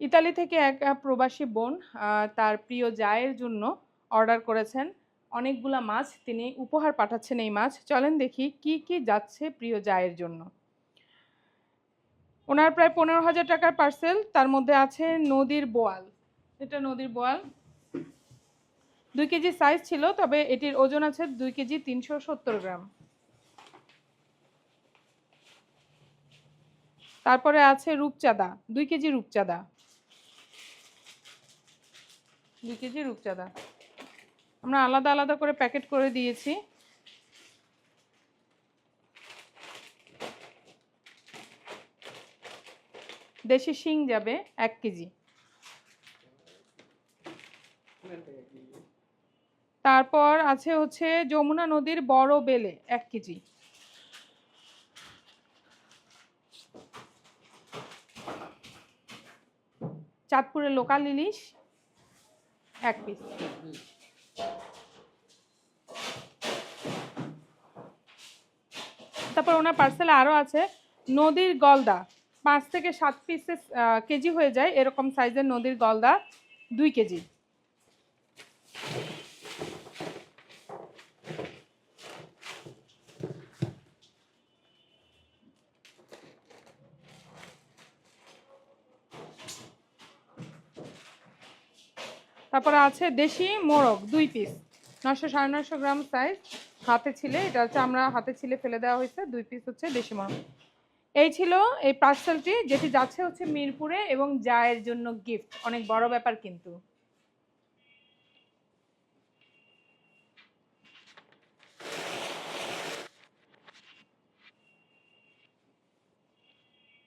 Italy থেকে এক প্রবাসী বোন তার প্রিয় জায়ের জন্য অর্ডার করেছেন। অনেকগুলা মাছ তিনি উপহার পাঠাচ্ছেন এই মাছ। চলেন দেখি কি কি যাচ্ছে প্রিয় জায়ের জন্য। ওনার প্রায় পনেরো হাজার টাকার পার্সেল, তার মধ্যে আছে নদীর বোয়াল। এটা নদীর বোয়াল। দুই কেজি সাইজ ছিল, তবে এটির ওজন আছে দুই কেজি তিনশো সত্তর গ্রাম। তারপরে আছে রূপচাঁদা, দুই কেজি রূপচাঁদা। দুই কেজি রূপচাঁদা। আমরা আলাদা আলাদা করে প্যাকেট করে দিয়েছি। দেশি শিং যাবে এক কেজি। তারপর আছে হচ্ছে যমুনা নদীর বড় বেলে এক কেজি। চাঁদপুরের লোকাল ইলিশ এক পিস তারপর ওনার পার্সেল আরও আছে, নদীর গলদা। পাঁচ থেকে সাত পিসেস কেজি হয়ে যায়, এরকম সাইজের নদীর গলদা, দুই কেজি। তারপরে আছে দেশি মোরগ, দুই পিস নশো সাড়ে নশো গ্রাম সাইজ হাতে ছিলে, এটা হচ্ছে আমরা হাতে ছিলে ফেলে দেওয়া হয়েছে। দুই পিস হচ্ছে দেশি মোরগ। এই ছিল এই পার্সেলটি যেটি যাচ্ছে হচ্ছে মিরপুরে এবং জায়ের জন্য গিফট অনেক বড় ব্যাপার কিন্তু।